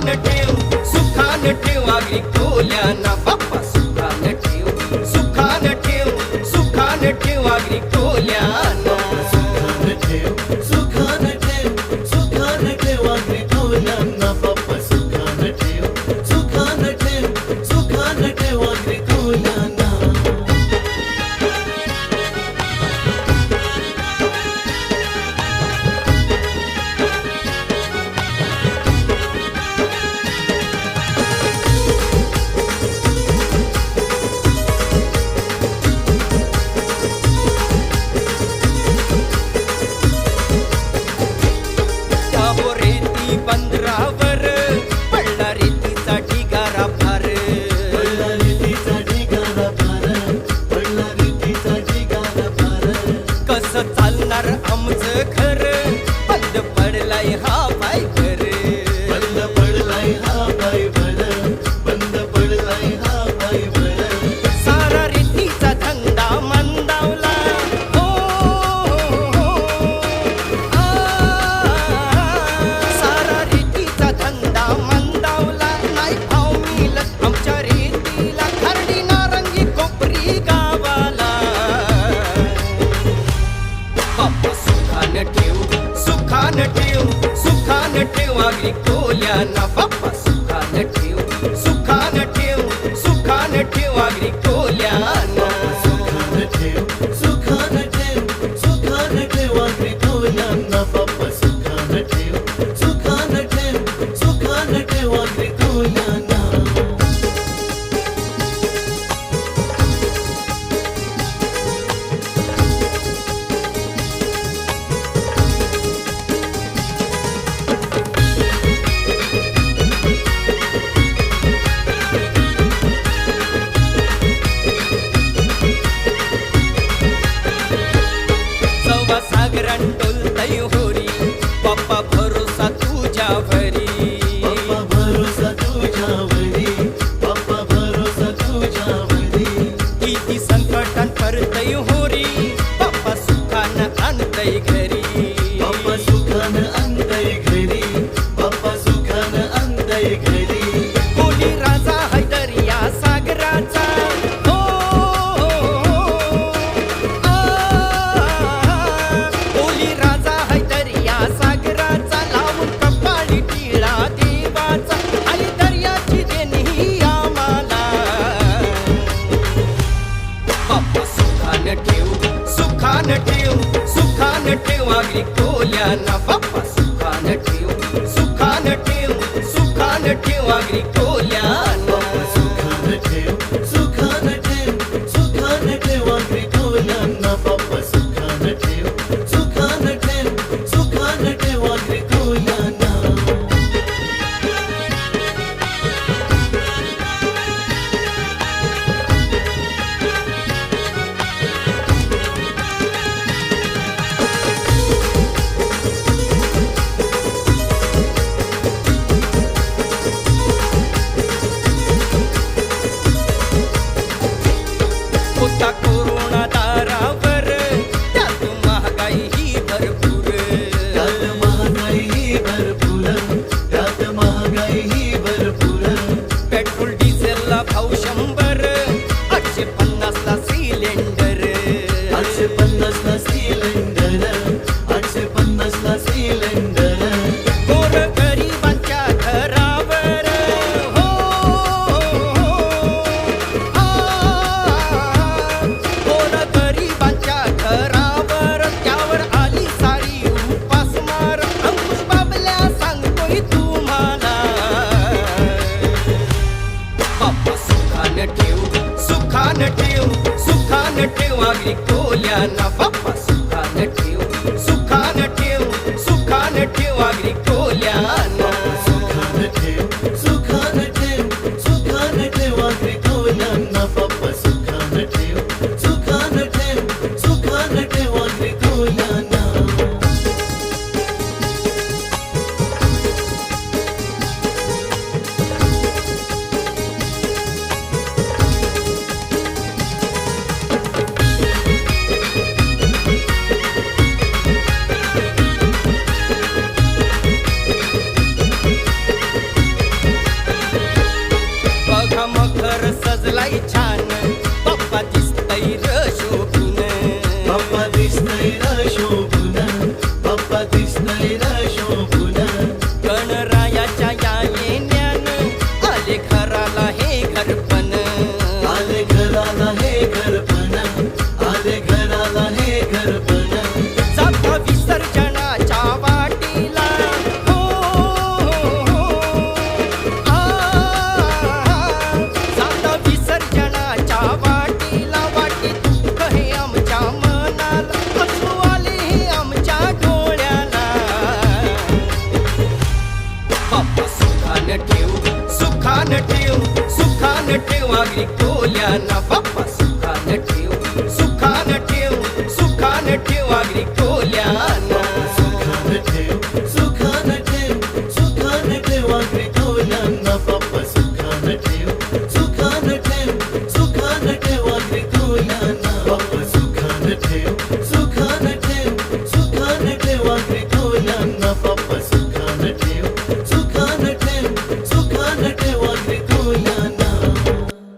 सुखान ठेव सुखान ठेवावी कोल्याना मागणी कोल्या ना बाप्पा सुखान ठेव सुखान ठेव सुखान ठेव आगरी कोल्या. मुलांना बाप्पा सुखान ठेव सुखान ठेव सुखान ठेव आगरी कोल्या सिलेंडर सिलेंडर. गोर गरिबांच्या घरावर. हो, हो, हो. गोर गरिबांच्या त्यावर आली साडी उपास मार. सांगतोय तुम्हाला. सुखान ठेव सुखान ठेव सुखान ठेव आम्ही कोल्या नफा agricultor. सुखान